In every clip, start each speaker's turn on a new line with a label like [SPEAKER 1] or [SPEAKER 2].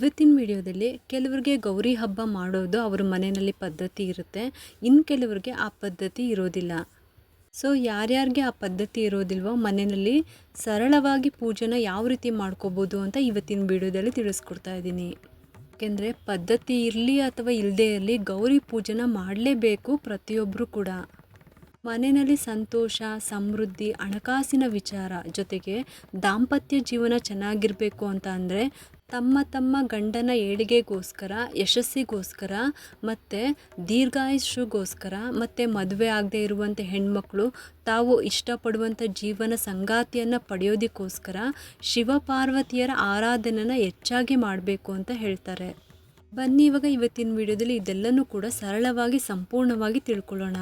[SPEAKER 1] ಇವತ್ತಿನ ವಿಡಿಯೋದಲ್ಲಿ ಕೆಲವರಿಗೆ ಗೌರಿ ಹಬ್ಬ ಮಾಡೋದು ಅವ್ರ ಮನೆಯಲ್ಲಿ ಪದ್ಧತಿ ಇರುತ್ತೆ. ಇನ್ನು ಕೆಲವರಿಗೆ ಆ ಪದ್ಧತಿ ಇರೋದಿಲ್ಲ. ಸೊ, ಯಾರ್ಯಾರಿಗೆ ಆ ಪದ್ಧತಿ ಇರೋದಿಲ್ವೋ ಮನೆಯಲ್ಲಿ ಸರಳವಾಗಿ ಪೂಜೆನ ಯಾವ ರೀತಿ ಮಾಡ್ಕೋಬೋದು ಅಂತ ಇವತ್ತಿನ ವಿಡಿಯೋದಲ್ಲಿ ತಿಳಿಸ್ಕೊಡ್ತಾ ಇದ್ದೀನಿ. ಯಾಕೆಂದರೆ ಪದ್ಧತಿ ಇರಲಿ ಅಥವಾ ಇಲ್ಲದೇ ಇರಲಿ ಗೌರಿ ಪೂಜೆನ ಮಾಡಲೇಬೇಕು ಪ್ರತಿಯೊಬ್ಬರು ಕೂಡ. ಮನೆಯಲ್ಲಿ ಸಂತೋಷ, ಸಮೃದ್ಧಿ, ಹಣಕಾಸಿನ ವಿಚಾರ ಜೊತೆಗೆ ದಾಂಪತ್ಯ ಜೀವನ ಚೆನ್ನಾಗಿರಬೇಕು ಅಂತ ಅಂದರೆ ತಮ್ಮ ತಮ್ಮ ಗಂಡನ ಏಳಿಗೆಗೋಸ್ಕರ, ಯಶಸ್ಸಿಗೋಸ್ಕರ ಮತ್ತು ದೀರ್ಘಾಯುಷ್ಯಗೋಸ್ಕರ ಮತ್ತು ಮದುವೆ ಆಗದೆ ಇರುವಂಥ ಹೆಣ್ಮಕ್ಳು ತಾವು ಇಷ್ಟಪಡುವಂಥ ಜೀವನ ಸಂಗಾತಿಯನ್ನು ಪಡೆಯೋದಕ್ಕೋಸ್ಕರ ಶಿವಪಾರ್ವತಿಯರ ಆರಾಧನೆನ ಹೆಚ್ಚಾಗಿ ಮಾಡಬೇಕು ಅಂತ ಹೇಳ್ತಾರೆ. ಬನ್ನಿ ಇವಾಗ ಇವತ್ತಿನ ವಿಡಿಯೋದಲ್ಲಿ ಇದೆಲ್ಲನೂ ಕೂಡ ಸರಳವಾಗಿ, ಸಂಪೂರ್ಣವಾಗಿ ತಿಳ್ಕೊಳ್ಳೋಣ.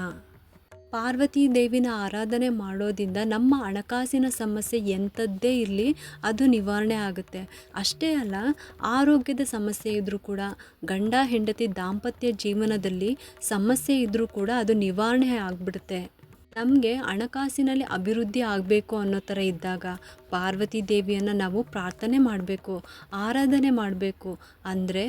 [SPEAKER 1] ಪಾರ್ವತಿ ದೇವಿನ ಆರಾಧನೆ ಮಾಡೋದ್ರಿಂದ ನಮ್ಮ ಹಣಕಾಸಿನ ಸಮಸ್ಯೆ ಎಂಥದ್ದೇ ಇರಲಿ, ಅದು ನಿವಾರಣೆ ಆಗುತ್ತೆ. ಅಷ್ಟೇ ಅಲ್ಲ, ಆರೋಗ್ಯದ ಸಮಸ್ಯೆ ಇದ್ದರೂ ಕೂಡ, ಗಂಡ, ಹೆಂಡತಿ, ದಾಂಪತ್ಯ ಜೀವನದಲ್ಲಿ ಸಮಸ್ಯೆ ಇದ್ದರೂ ಕೂಡ ಅದು ನಿವಾರಣೆ ಆಗಿಬಿಡುತ್ತೆ. ನಮಗೆ ಹಣಕಾಸಿನಲ್ಲಿ ಅಭಿವೃದ್ಧಿ ಆಗಬೇಕು ಅನ್ನೋ ಥರ ಇದ್ದಾಗ ಪಾರ್ವತಿ ದೇವಿಯನ್ನು ನಾವು ಪ್ರಾರ್ಥನೆ ಮಾಡಬೇಕು, ಆರಾಧನೆ ಮಾಡಬೇಕು. ಅಂದರೆ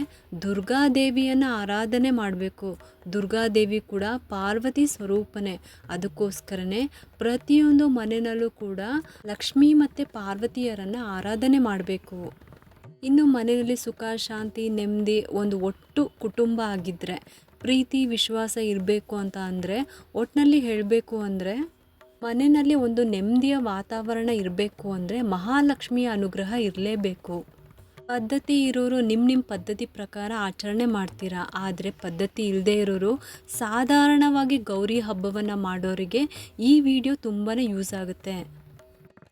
[SPEAKER 1] ದುರ್ಗಾದೇವಿಯನ್ನು ಆರಾಧನೆ ಮಾಡಬೇಕು. ದುರ್ಗಾದೇವಿ ಕೂಡ ಪಾರ್ವತಿ ಸ್ವರೂಪನೇ. ಅದಕ್ಕೋಸ್ಕರನೇ ಪ್ರತಿಯೊಂದು ಮನೆಯಲ್ಲೂ ಕೂಡ ಲಕ್ಷ್ಮಿ ಮತ್ತು ಪಾರ್ವತಿಯರನ್ನು ಆರಾಧನೆ ಮಾಡಬೇಕು. ಇನ್ನು ಮನೆಯಲ್ಲಿ ಸುಖ, ಶಾಂತಿ, ನೆಮ್ಮದಿ ಒಂದು ಒಟ್ಟು ಕುಟುಂಬ ಆಗಿದ್ದರೆ ಪ್ರೀತಿ, ವಿಶ್ವಾಸ ಇರಬೇಕು ಅಂತ ಅಂದರೆ ಒಟ್ಟಿನಲ್ಲಿ ಹೇಳಬೇಕು ಅಂದರೆ, ಮನೆಯಲ್ಲಿ ಒಂದು ನೆಮ್ಮದಿಯ ವಾತಾವರಣ ಇರಬೇಕು ಅಂದರೆ ಮಹಾಲಕ್ಷ್ಮಿಯ ಅನುಗ್ರಹ ಇರಲೇಬೇಕು. ಪದ್ಧತಿ ಇರೋರು ನಿಮ್ಮ ನಿಮ್ಮ ಪದ್ಧತಿ ಪ್ರಕಾರ ಆಚರಣೆ ಮಾಡ್ತೀರಾ? ಆದರೆ ಪದ್ಧತಿ ಇಲ್ಲದೆ ಇರೋರು ಸಾಧಾರಣವಾಗಿ ಗೌರಿ ಹಬ್ಬವನ್ನು ಮಾಡೋರಿಗೆ ಈ ವಿಡಿಯೋ ತುಂಬಾ ಯೂಸ್ ಆಗುತ್ತೆ.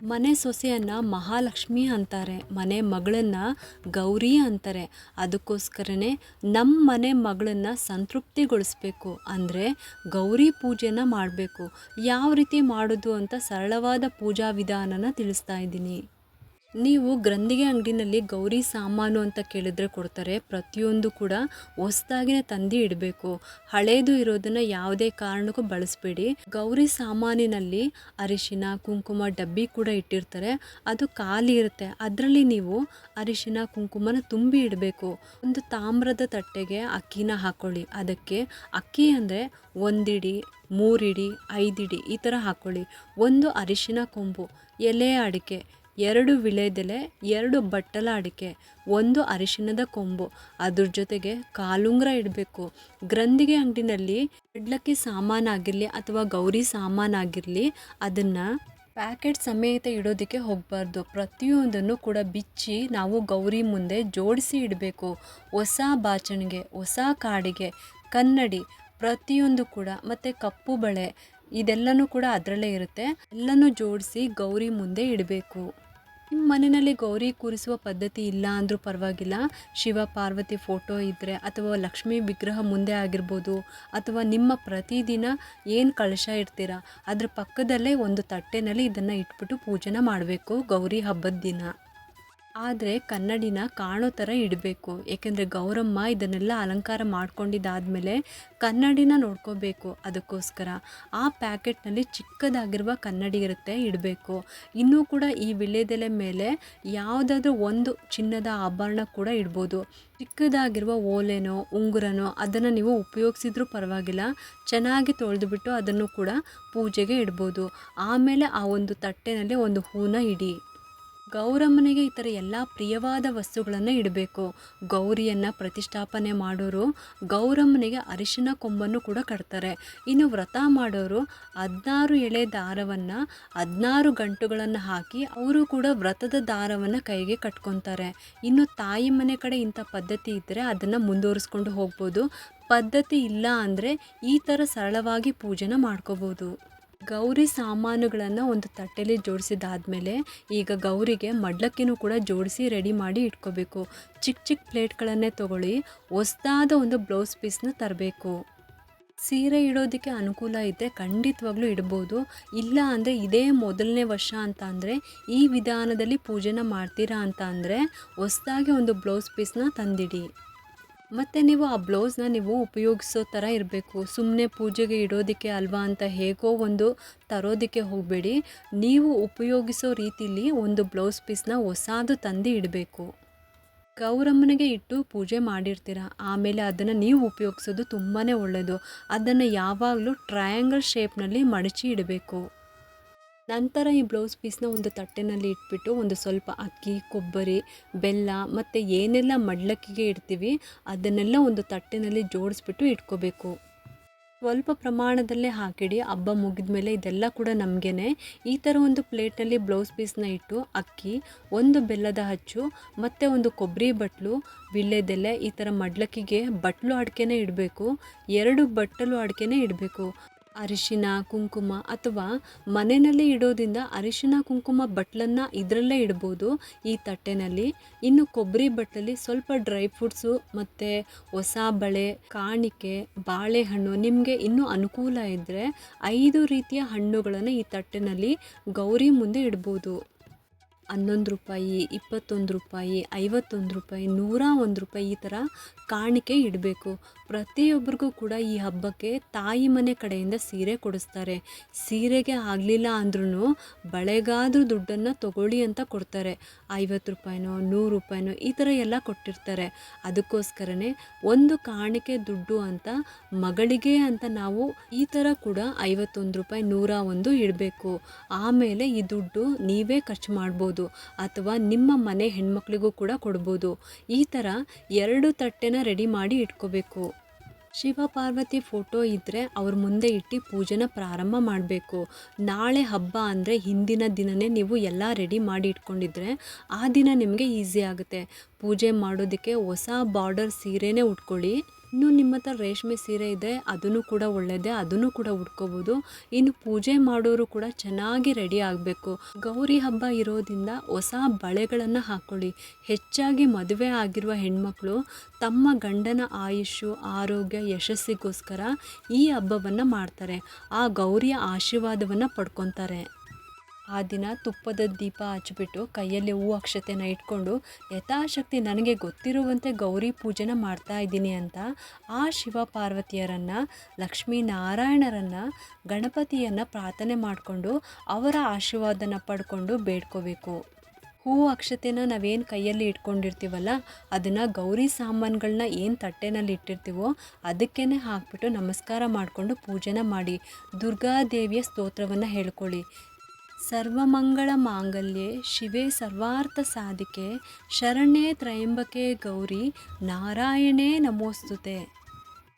[SPEAKER 1] ಮನೆ ಸೊಸೆಯನ್ನು ಮಹಾಲಕ್ಷ್ಮಿ ಅಂತಾರೆ, ಮನೆ ಮಗಳನ್ನು ಗೌರಿ ಅಂತಾರೆ. ಅದಕ್ಕೋಸ್ಕರನೇ ನಮ್ಮ ಮನೆ ಮಗಳನ್ನು ಸಂತೃಪ್ತಿಗೊಳಿಸ್ಬೇಕು. ಅಂದರೆ ಗೌರಿ ಪೂಜೆನ ಮಾಡಬೇಕು. ಯಾವ ರೀತಿ ಮಾಡೋದು ಅಂತ ಸರಳವಾದ ಪೂಜಾ ವಿಧಾನನ ತಿಳಿಸ್ತಾ ಇದ್ದೀನಿ. ನೀವು ಗ್ರಂಥಿಗೆ ಅಂಗಡಿನಲ್ಲಿ ಗೌರಿ ಸಾಮಾನು ಅಂತ ಕೇಳಿದ್ರೆ ಕೊಡ್ತಾರೆ. ಪ್ರತಿಯೊಂದು ಕೂಡ ಹೊಸ್ದಾಗಿನೇ ತಂದು ಇಡಬೇಕು. ಹಳೇದು ಇರೋದನ್ನು ಯಾವುದೇ ಕಾರಣಕ್ಕೂ ಬಳಸಬೇಡಿ. ಗೌರಿ ಸಾಮಾನಿನಲ್ಲಿ ಅರಿಶಿನ, ಕುಂಕುಮ, ಡಬ್ಬಿ ಕೂಡ ಇಟ್ಟಿರ್ತಾರೆ. ಅದು ಖಾಲಿ ಇರುತ್ತೆ. ಅದರಲ್ಲಿ ನೀವು ಅರಿಶಿನ, ಕುಂಕುಮನ ತುಂಬಿ ಇಡಬೇಕು. ಒಂದು ತಾಮ್ರದ ತಟ್ಟೆಗೆ ಅಕ್ಕಿನ ಹಾಕೊಳ್ಳಿ. ಅದಕ್ಕೆ ಅಕ್ಕಿ ಅಂದರೆ ಒಂದಿಡಿ, ಮೂರಿಡಿ, ಐದಿಡಿ ಈ ಥರ ಹಾಕ್ಕೊಳ್ಳಿ ಒಂದು ಅರಿಶಿನ ಕೊಂಬು, ಎಲೆ ಅಡಿಕೆ ಎರಡು ವಿಳೆದೆಲೆ, ಎರಡು ಬಟ್ಟಲ ಅಡಿಕೆ ಒಂದು ಅರಿಶಿಣದ ಕೊಂಬು. ಅದ್ರ ಜೊತೆಗೆ ಕಾಲುಂಗ್ರ ಇಡಬೇಕು. ಗ್ರಂಥಿಗೆ ಅಂಗಡಿನಲ್ಲಿ ಇಡ್ಲಕ್ಕಿ ಸಾಮಾನಾಗಿರಲಿ ಅಥವಾ ಗೌರಿ ಸಾಮಾನಾಗಿರಲಿ ಅದನ್ನು ಪ್ಯಾಕೆಟ್ ಸಮೇತ ಇಡೋದಕ್ಕೆ ಹೋಗಬಾರ್ದು. ಪ್ರತಿಯೊಂದನ್ನು ಕೂಡ ಬಿಚ್ಚಿ ನಾವು ಗೌರಿ ಮುಂದೆ ಜೋಡಿಸಿ ಇಡಬೇಕು. ಹೊಸ ಬಾಚಣಿಗೆ, ಹೊಸ ಕಾಡಿಗೆ, ಕನ್ನಡಿ, ಪ್ರತಿಯೊಂದು ಕೂಡ, ಮತ್ತು ಕಪ್ಪು ಬಳೆ, ಇದೆಲ್ಲನೂ ಕೂಡ ಅದರಲ್ಲೇ ಇರುತ್ತೆ. ಎಲ್ಲನೂ ಜೋಡಿಸಿ ಗೌರಿ ಮುಂದೆ ಇಡಬೇಕು. ಮನೆಯಲ್ಲಿ ಗೌರಿ ಕೂರಿಸುವ ಪದ್ಧತಿ ಇಲ್ಲ ಅಂದರೂ ಪರವಾಗಿಲ್ಲ. ಶಿವ, ಪಾರ್ವತಿ ಫೋಟೋ ಇದ್ದರೆ ಅಥವಾ ಲಕ್ಷ್ಮೀ ವಿಗ್ರಹ ಮುಂದೆ ಆಗಿರ್ಬೋದು ಅಥವಾ ನಿಮ್ಮ ಪ್ರತಿದಿನ ಏನು ಕಳಶ ಇಡ್ತೀರ, ಅದ್ರ ಪಕ್ಕದಲ್ಲೇ ಒಂದು ತಟ್ಟೆನಲ್ಲಿ ಇದನ್ನು ಇಟ್ಬಿಟ್ಟು ಪೂಜೆನ ಮಾಡಬೇಕು ಗೌರಿ ಹಬ್ಬದ ದಿನ. ಆದರೆ ಕನ್ನಡಿನ ಕಾಣೋ ಥರ ಇಡಬೇಕು. ಏಕೆಂದರೆ ಗೌರಮ್ಮ ಇದನ್ನೆಲ್ಲ ಅಲಂಕಾರ ಮಾಡ್ಕೊಂಡಿದ್ದಾದಮೇಲೆ ಕನ್ನಡಿನ ನೋಡ್ಕೋಬೇಕು ಅದಕ್ಕೋಸ್ಕರ. ಆ ಪ್ಯಾಕೆಟ್ನಲ್ಲಿ ಚಿಕ್ಕದಾಗಿರುವ ಕನ್ನಡಿ ಇರುತ್ತೆ, ಇಡಬೇಕು. ಇನ್ನೂ ಕೂಡ ಈ ವಿಳ್ಯದೆಲೆ ಮೇಲೆ ಯಾವುದಾದ್ರೂ ಒಂದು ಚಿನ್ನದ ಆಭರಣ ಕೂಡ ಇಡ್ಬೋದು. ಚಿಕ್ಕದಾಗಿರುವ ಓಲೆನೋ, ಉಂಗುರನೋ ಅದನ್ನು ನೀವು ಉಪಯೋಗಿಸಿದ್ರೂ ಪರವಾಗಿಲ್ಲ. ಚೆನ್ನಾಗಿ ತೊಳೆದುಬಿಟ್ಟು ಅದನ್ನು ಕೂಡ ಪೂಜೆಗೆ ಇಡ್ಬೋದು. ಆಮೇಲೆ ಆ ಒಂದು ತಟ್ಟೆನಲ್ಲಿ ಒಂದು ಹೂನ ಇಡಿ. ಗೌರಮ್ಮನಿಗೆ ಈ ಥರ ಎಲ್ಲ ಪ್ರಿಯವಾದ ವಸ್ತುಗಳನ್ನು ಇಡಬೇಕು. ಗೌರಿಯನ್ನು ಪ್ರತಿಷ್ಠಾಪನೆ ಮಾಡೋರು ಗೌರಮ್ಮನಿಗೆ ಅರಿಶಿನ ಕೊಂಬನ್ನು ಕೂಡ ಕಟ್ತಾರೆ. ಇನ್ನು ವ್ರತ ಮಾಡೋರು ಹದಿನಾರು ಎಳೆ ದಾರವನ್ನು ಹದಿನಾರು ಗಂಟುಗಳನ್ನು ಹಾಕಿ ಅವರು ಕೂಡ ವ್ರತದ ದಾರವನ್ನು ಕೈಗೆ ಕಟ್ಕೊತಾರೆ. ಇನ್ನು ತಾಯಿ ಮನೆ ಕಡೆ ಇಂಥ ಪದ್ಧತಿ ಇದ್ದರೆ ಅದನ್ನು ಮುಂದುವರಿಸ್ಕೊಂಡು ಹೋಗ್ಬೋದು. ಪದ್ಧತಿ ಇಲ್ಲ ಅಂದರೆ ಈ ಥರ ಸರಳವಾಗಿ ಪೂಜೆನ ಮಾಡ್ಕೋಬೋದು. ಗೌರಿ ಸಾಮಾನುಗಳನ್ನು ಒಂದು ತಟ್ಟೆಲಿ ಜೋಡಿಸಿದಾದಮೇಲೆ ಈಗ ಗೌರಿಗೆ ಮಡ್ಲಕ್ಕಿನೂ ಕೂಡ ಜೋಡಿಸಿ ರೆಡಿ ಮಾಡಿ ಇಟ್ಕೋಬೇಕು. ಚಿಕ್ಕ ಚಿಕ್ಕ ಪ್ಲೇಟ್ಗಳನ್ನೇ ತಗೊಳ್ಳಿ, ಹೊಸ್ದಾದ ಒಂದು ಬ್ಲೌಸ್ ಪೀಸ್ನ ತರಬೇಕು. ಸೀರೆ ಇಡೋದಕ್ಕೆ ಅನುಕೂಲ ಇದ್ದರೆ ಖಂಡಿತವಾಗ್ಲೂ ಇಡ್ಬೋದು. ಇಲ್ಲ ಅಂದರೆ ಇದೇ ಮೊದಲನೇ ವರ್ಷ ಅಂತ ಅಂದರೆ ಈ ವಿಧಾನದಲ್ಲಿ ಪೂಜೆನ ಮಾಡ್ತೀರಾ ಅಂತ ಅಂದರೆ ಒಂದು ಬ್ಲೌಸ್ ಪೀಸ್ನ ತಂದಿಡಿ. ಮತ್ತು ನೀವು ಆ ಬ್ಲೌಸ್ನ ನೀವು ಉಪಯೋಗಿಸೋ ಥರ ಇರಬೇಕು. ಸುಮ್ಮನೆ ಪೂಜೆಗೆ ಇಡೋದಕ್ಕೆ ಅಲ್ವಾ ಅಂತ ಹೇಗೋ ಒಂದು ತರೋದಕ್ಕೆ ಹೋಗಬೇಡಿ. ನೀವು ಉಪಯೋಗಿಸೋ ರೀತಿಲಿ ಒಂದು ಬ್ಲೌಸ್ ಪೀಸ್ನ ಹೊಸಾದು ತಂದು ಇಡಬೇಕು. ಗೌರಮ್ಮನಿಗೆ ಇಟ್ಟು ಪೂಜೆ ಮಾಡಿರ್ತೀರ? ಆಮೇಲೆ ಅದನ್ನು ನೀವು ಉಪಯೋಗಿಸೋದು ತುಂಬಾ ಒಳ್ಳೆಯದು ಅದನ್ನು ಯಾವಾಗಲೂ ಟ್ರಯಾಂಗಲ್ ಶೇಪ್ನಲ್ಲಿ ಮಡಚಿ ಇಡಬೇಕು. ನಂತರ ಈ ಬ್ಲೌಸ್ ಪೀಸ್ನ ಒಂದು ತಟ್ಟೆನಲ್ಲಿ ಇಟ್ಬಿಟ್ಟು ಒಂದು ಸ್ವಲ್ಪ ಅಕ್ಕಿ, ಕೊಬ್ಬರಿ, ಬೆಲ್ಲ ಮತ್ತು ಏನೆಲ್ಲ ಮಡ್ಲಕ್ಕಿಗೆ ಇಡ್ತೀವಿ ಅದನ್ನೆಲ್ಲ ಒಂದು ತಟ್ಟೆನಲ್ಲಿ ಜೋಡಿಸ್ಬಿಟ್ಟು ಇಟ್ಕೋಬೇಕು. ಸ್ವಲ್ಪ ಪ್ರಮಾಣದಲ್ಲೇ ಹಾಕಿಡಿ, ಹಬ್ಬ ಮುಗಿದ ಮೇಲೆ ಇದೆಲ್ಲ ಕೂಡ ನಮಗೇನೆ. ಈ ಥರ ಒಂದು ಪ್ಲೇಟಲ್ಲಿ ಬ್ಲೌಸ್ ಪೀಸ್ನ ಇಟ್ಟು ಅಕ್ಕಿ, ಒಂದು ಬೆಲ್ಲದ ಹಚ್ಚು ಮತ್ತು ಒಂದು ಕೊಬ್ಬರಿ ಬಟ್ಲು ವಿಳ್ಳೆದೆಲೆ ಈ ಥರ ಮಡ್ಲಕ್ಕಿಗೆ ಬಟ್ಲು ಅಡಿಕೆನೇ ಇಡಬೇಕು. ಎರಡು ಬಟ್ಟಲು ಅಡಿಕೆನೇ ಇಡಬೇಕು. ಅರಿಶಿನ, ಕುಂಕುಮ ಅಥವಾ ಮನೆಯಲ್ಲೇ ಇಡೋದ್ರಿಂದ ಅರಿಶಿನ, ಕುಂಕುಮ ಬಟ್ಲನ್ನು ಇದರಲ್ಲೇ ಇಡ್ಬೋದು. ಈ ತಟ್ಟೆನಲ್ಲಿ. ಇನ್ನು ಕೊಬ್ಬರಿ ಬಟ್ಟಲಲ್ಲಿ ಸ್ವಲ್ಪ ಡ್ರೈ ಫ್ರೂಟ್ಸು ಮತ್ತು ಹೊಸ ಬಳೆ ಕಾಣಿಕೆ, ಬಾಳೆಹಣ್ಣು ನಿಮಗೆ ಇನ್ನೂ ಅನುಕೂಲ ಇದ್ದರೆ ಐದು ರೀತಿಯ ಹಣ್ಣುಗಳನ್ನು ಈ ತಟ್ಟೆನಲ್ಲಿ ಗೌರಿ ಮುಂದೆ ಇಡ್ಬೋದು. ಹನ್ನೊಂದು ರೂಪಾಯಿ, ಇಪ್ಪತ್ತೊಂದು ರೂಪಾಯಿ, ಐವತ್ತೊಂದು ರೂಪಾಯಿ, ನೂರ ಒಂದು ರೂಪಾಯಿ ಈ ಥರ ಕಾಣಿಕೆ ಇಡಬೇಕು. ಪ್ರತಿಯೊಬ್ಬರಿಗೂ ಕೂಡ ಈ ಹಬ್ಬಕ್ಕೆ ತಾಯಿ ಮನೆ ಕಡೆಯಿಂದ ಸೀರೆ ಕೊಡಿಸ್ತಾರೆ. ಸೀರೆಗೆ ಆಗಲಿಲ್ಲ ಅಂದ್ರೂ ಬಳೆಗಾದರೂ ದುಡ್ಡನ್ನು ತಗೊಳ್ಳಿ ಅಂತ ಕೊಡ್ತಾರೆ. ಐವತ್ತು ರೂಪಾಯಿನೋ, ನೂರು ರೂಪಾಯಿನೋ ಈ ಥರ ಎಲ್ಲ ಕೊಟ್ಟಿರ್ತಾರೆ. ಅದಕ್ಕೋಸ್ಕರನೇ ಒಂದು ಕಾಣಿಕೆ ದುಡ್ಡು ಅಂತ ಮಗಳಿಗೆ ಅಂತ ನಾವು ಈ ಥರ ಕೂಡ ಐವತ್ತೊಂದು ರೂಪಾಯಿ, ನೂರ ಒಂದು ಇಡಬೇಕು. ಆಮೇಲೆ ಈ ದುಡ್ಡು ನೀವೇ ಖರ್ಚು ಮಾಡ್ಬೋದು. ಅಥವಾ ನಿಮ್ಮ ಮನೆ ಹೆಣ್ಮಕ್ಳಿಗೂ ಕೂಡ ಕೊಡ್ಬೋದು. ಈ ಥರ ಎರಡು ತಟ್ಟೆನ ರೆಡಿ ಮಾಡಿ ಇಟ್ಕೋಬೇಕು. ಶಿವ ಪಾರ್ವತಿ ಫೋಟೋ ಇದ್ದರೆ ಅವ್ರ ಮುಂದೆ ಇಟ್ಟು ಪೂಜೆನ ಪ್ರಾರಂಭ ಮಾಡಬೇಕು. ನಾಳೆ ಹಬ್ಬ ಅಂದರೆ ಹಿಂದಿನ ದಿನವೇ ನೀವು ಎಲ್ಲ ರೆಡಿ ಮಾಡಿ ಇಟ್ಕೊಂಡಿದ್ರೆ ಆ ದಿನ ನಿಮಗೆ ಈಸಿ ಆಗುತ್ತೆ. ಪೂಜೆ ಮಾಡೋದಕ್ಕೆ ಹೊಸ ಬಾರ್ಡರ್ ಸೀರೆನೇ ಉಟ್ಕೊಳ್ಳಿ. ಇನ್ನು ನಿಮ್ಮ ಹತ್ರ ರೇಷ್ಮೆ ಸೀರೆ ಇದೆ, ಅದನ್ನು ಕೂಡ ಒಳ್ಳೆಯದೇ ಅದನ್ನು ಕೂಡ ಉಟ್ಕೋಬೋದು. ಇನ್ನು ಪೂಜೆ ಮಾಡೋರು ಕೂಡ ಚೆನ್ನಾಗಿ ರೆಡಿ ಆಗಬೇಕು. ಗೌರಿ ಹಬ್ಬ ಇರೋದ್ರಿಂದ ಹೊಸ ಬಳೆಗಳನ್ನು ಹಾಕ್ಕೊಳ್ಳಿ ಹೆಚ್ಚಾಗಿ ಮದುವೆ ಆಗಿರುವ ಹೆಣ್ಮಕ್ಳು ತಮ್ಮ ಗಂಡನ ಆಯುಷು ಆರೋಗ್ಯ, ಯಶಸ್ಸಿಗೋಸ್ಕರ ಈ ಹಬ್ಬವನ್ನು ಮಾಡ್ತಾರೆ. ಆ ಗೌರಿಯ ಆಶೀರ್ವಾದವನ್ನು ಪಡ್ಕೊತಾರೆ. ಆ ದಿನ ತುಪ್ಪದ ದೀಪ ಹಚ್ಚಿಬಿಟ್ಟು ಕೈಯಲ್ಲಿ ಹೂ ಅಕ್ಷತೆನ ಇಟ್ಕೊಂಡು ಯಥಾಶಕ್ತಿ ನನಗೆ ಗೊತ್ತಿರುವಂತೆ ಗೌರಿ ಪೂಜೆನ ಮಾಡ್ತಾ ಇದ್ದೀನಿ ಅಂತ ಆ ಶಿವ ಪಾರ್ವತಿಯರನ್ನು ಲಕ್ಷ್ಮೀನಾರಾಯಣರನ್ನು, ಗಣಪತಿಯನ್ನು ಪ್ರಾರ್ಥನೆ ಮಾಡಿಕೊಂಡು ಅವರ ಆಶೀರ್ವಾದನ ಪಡ್ಕೊಂಡು ಬೇಡ್ಕೋಬೇಕು. ಹೂ ಅಕ್ಷತೆನ ನಾವೇನು ಕೈಯಲ್ಲಿ ಇಟ್ಕೊಂಡಿರ್ತೀವಲ್ಲ, ಅದನ್ನು ಗೌರಿ ಸಾಮಾನುಗಳನ್ನ ಏನು ತಟ್ಟೆನಲ್ಲಿ ಇಟ್ಟಿರ್ತೀವೋ ಅದಕ್ಕೇ ಹಾಕ್ಬಿಟ್ಟು ನಮಸ್ಕಾರ ಮಾಡಿಕೊಂಡು ಪೂಜೆನ ಮಾಡಿ. ದುರ್ಗಾದೇವಿಯ ಸ್ತೋತ್ರವನ್ನು ಹೇಳ್ಕೊಳ್ಳಿ. ಸರ್ವಮಂಗಳ ಮಾಂಗಲ್ಯ ಶಿವೆ ಸರ್ವಾರ್ಥ ಸಾಧಿಕೆ ಶರಣ್ಯೇ ತ್ರಯಂಬಕೆ ಗೌರಿ ನಾರಾಯಣೇ ನಮೋಸ್ತುತೆ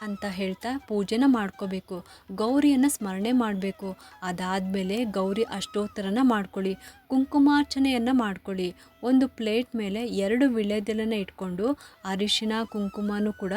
[SPEAKER 1] ಅಂತ ಹೇಳ್ತಾ ಪೂಜೆನ ಮಾಡ್ಕೋಬೇಕು. ಗೌರಿಯನ್ನು ಸ್ಮರಣೆ ಮಾಡಬೇಕು. ಅದಾದಮೇಲೆ ಗೌರಿ ಅಷ್ಟೋತ್ತರನ ಮಾಡ್ಕೊಳ್ಳಿ. ಕುಂಕುಮಾರ್ಚನೆಯನ್ನು ಮಾಡ್ಕೊಳ್ಳಿ. ಒಂದು ಪ್ಲೇಟ್ ಮೇಲೆ ಎರಡು ವಿಳ್ಯದೆಲೆನ ಇಟ್ಕೊಂಡು ಅರಿಶಿನ, ಕುಂಕುಮನೂ ಕೂಡ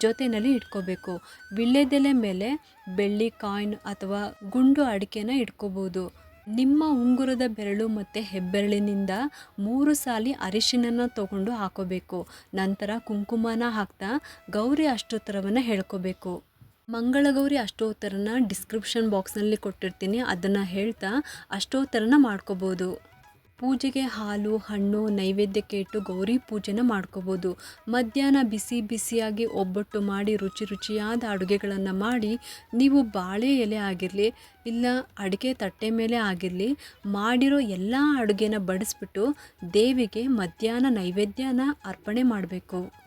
[SPEAKER 1] ಜೊತೆಯಲ್ಲಿ ಇಟ್ಕೋಬೇಕು. ವಿಳ್ಯದೆಲೆ ಮೇಲೆ ಬೆಳ್ಳಿ ಕಾಯಿನ್ ಅಥವಾ ಗುಂಡು ಅಡಿಕೆನ ಇಟ್ಕೋಬೋದು. ನಿಮ್ಮ ಉಂಗುರದ ಬೆರಳು ಮತ್ತು ಹೆಬ್ಬೆರಳಿನಿಂದ ಮೂರು ಸಾಲಿ ಅರಿಶಿನನ ತಗೊಂಡು ಹಾಕೋಬೇಕು. ನಂತರ ಕುಂಕುಮನ ಹಾಕ್ತಾ ಗೌರಿ ಅಷ್ಟೋತ್ತರವನ್ನು ಹೇಳ್ಕೋಬೇಕು. ಮಂಗಳಗೌರಿ ಅಷ್ಟೋತ್ತರನ ಡಿಸ್ಕ್ರಿಪ್ಷನ್ ಬಾಕ್ಸ್ನಲ್ಲಿ ಕೊಟ್ಟಿರ್ತೀನಿ. ಅದನ್ನು ಹೇಳ್ತಾ ಅಷ್ಟೋತ್ತರನ ಮಾಡ್ಕೋಬೋದು. ಪೂಜೆಗೆ ಹಾಲು, ಹಣ್ಣು, ನೈವೇದ್ಯಕ್ಕೆ ಇಟ್ಟು ಗೌರಿ ಪೂಜೆನ ಮಾಡ್ಕೋಬೋದು. ಮಧ್ಯಾಹ್ನ ಬಿಸಿ ಬಿಸಿಯಾಗಿ ಒಬ್ಬಟ್ಟು ಮಾಡಿ ರುಚಿ ರುಚಿಯಾದ ಅಡುಗೆಗಳನ್ನು ಮಾಡಿ, ನೀವು ಬಾಳೆ ಎಲೆ ಆಗಿರಲಿ, ಇಲ್ಲ ಅಡುಗೆ ತಟ್ಟೆ ಮೇಲೆ ಆಗಿರಲಿ, ಮಾಡಿರೋ ಎಲ್ಲ ಅಡುಗೆನ ಬಡಿಸ್ಬಿಟ್ಟು ದೇವಿಗೆ ಮಧ್ಯಾಹ್ನ ನೈವೇದ್ಯನ ಅರ್ಪಣೆ ಮಾಡಬೇಕು.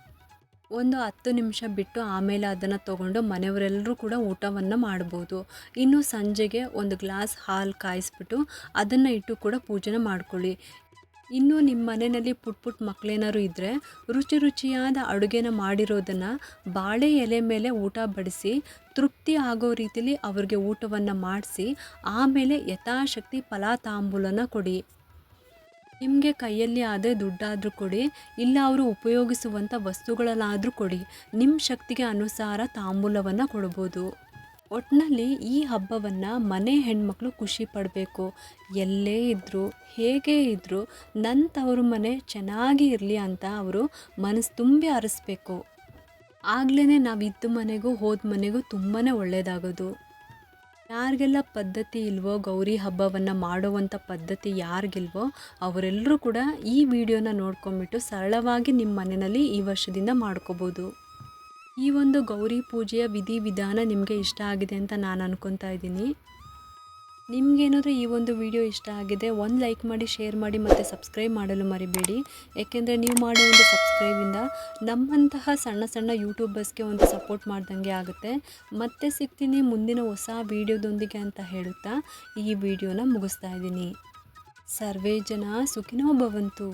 [SPEAKER 1] ಒಂದು ಹತ್ತು ನಿಮಿಷ ಬಿಟ್ಟು ಆಮೇಲೆ ಅದನ್ನು ತೊಗೊಂಡು ಮನೆಯವರೆಲ್ಲರೂ ಕೂಡ ಊಟವನ್ನು ಮಾಡ್ಬೋದು. ಇನ್ನು ಸಂಜೆಗೆ ಒಂದು ಗ್ಲಾಸ್ ಹಾಲು ಕಾಯಿಸ್ಬಿಟ್ಟು ಅದನ್ನು ಇಟ್ಟು ಕೂಡ ಪೂಜೆನ ಮಾಡ್ಕೊಳ್ಳಿ. ಇನ್ನು ನಿಮ್ಮ ಮನೆಯಲ್ಲಿ ಪುಟ್ ಪುಟ್ ಮಕ್ಕಳೇನಾದ್ರು ಇದ್ದರೆ ರುಚಿ ರುಚಿಯಾದ ಅಡುಗೆನ ಮಾಡಿರೋದನ್ನು ಬಾಳೆ ಎಲೆ ಮೇಲೆ ಊಟ ಬಡಿಸಿ, ತೃಪ್ತಿ ಆಗೋ ರೀತಿಯಲ್ಲಿ ಅವ್ರಿಗೆ ಊಟವನ್ನು ಮಾಡಿಸಿ, ಆಮೇಲೆ ಯಥಾಶಕ್ತಿ ಫಲಾತಾಂಬೂಲನ ಕೊಡಿ. ನಿಮಗೆ ಕೈಯಲ್ಲಿ ಆದರೆ ದುಡ್ಡಾದರೂ ಕೊಡಿ, ಇಲ್ಲ ಅವರು ಉಪಯೋಗಿಸುವಂಥ ವಸ್ತುಗಳಲ್ಲಾದರೂ ಕೊಡಿ. ನಿಮ್ಮ ಶಕ್ತಿಗೆ ಅನುಸಾರ ತಾಂಬೂಲವನ್ನು ಕೊಡ್ಬೋದು. ಒಟ್ಟಿನಲ್ಲಿ ಈ ಹಬ್ಬವನ್ನು ಮನೆ ಹೆಣ್ಮಕ್ಳು ಖುಷಿ ಪಡಬೇಕು. ಎಲ್ಲೇ ಇದ್ದರೂ ಹೇಗೆ ಇದ್ದರೂ ನನ್ನ ತವರು ಮನೆ ಚೆನ್ನಾಗಿ ಇರಲಿ ಅಂತ ಅವರು ಮನಸ್ಸು ತುಂಬಿ ಹರಿಸ್ಬೇಕು ಆಗ್ಲೇ ನಾವು ಇದ್ದ ಮನೆಗೂ ಹೋದ ಮನೆಗೂ ತುಂಬಾ ಒಳ್ಳೆಯದಾಗೋದು ಯಾರಿಗೆಲ್ಲ ಪದ್ಧತಿ ಇಲ್ವೋ, ಗೌರಿ ಹಬ್ಬವನ್ನು ಮಾಡುವಂಥ ಪದ್ಧತಿ ಯಾರಿಗಿಲ್ವೋ, ಅವರೆಲ್ಲರೂ ಕೂಡ ಈ ವಿಡಿಯೋನ ನೋಡ್ಕೊಂಬಿಟ್ಟು ಸರಳವಾಗಿ ನಿಮ್ಮ ಮನೆಯಲ್ಲಿ ಈ ವರ್ಷದಿಂದ ಮಾಡ್ಕೋಬೋದು. ಈ ಒಂದು ಗೌರಿ ಪೂಜೆಯ ವಿಧಿ ವಿಧಾನ ನಿಮಗೆ ಇಷ್ಟ ಆಗಿದೆ ಅಂತ ನಾನು ಅನ್ಕೊತಾ ಇದ್ದೀನಿ. ನಿಮಗೇನಾದರೂ ಈ ಒಂದು ವಿಡಿಯೋ ಇಷ್ಟ ಆಗಿದೆ, ಒಂದು ಲೈಕ್ ಮಾಡಿ ಶೇರ್ ಮಾಡಿ ಮತ್ತು ಸಬ್ಸ್ಕ್ರೈಬ್ ಮಾಡಲು ಮರಿಬೇಡಿ. ಏಕೆಂದರೆ ನೀವು ಮಾಡೋ ಒಂದು ಸಬ್ಸ್ಕ್ರೈಬಿಂದ ನಮ್ಮಂತಹ ಸಣ್ಣ ಸಣ್ಣ ಯೂಟ್ಯೂಬರ್ಸ್ಗೆ ಒಂದು ಸಪೋರ್ಟ್ ಮಾಡ್ದಂಗೆ ಆಗುತ್ತೆ. ಮತ್ತೆ ಸಿಗ್ತೀನಿ ಮುಂದಿನ ಹೊಸ ವಿಡಿಯೋದೊಂದಿಗೆ ಅಂತ ಹೇಳುತ್ತಾ ಈ ವಿಡಿಯೋನ ಮುಗಿಸ್ತಾ ಇದ್ದೀನಿ. ಸರ್ವೇ ಜನ ಸುಖಿನೋ ಭವಂತು.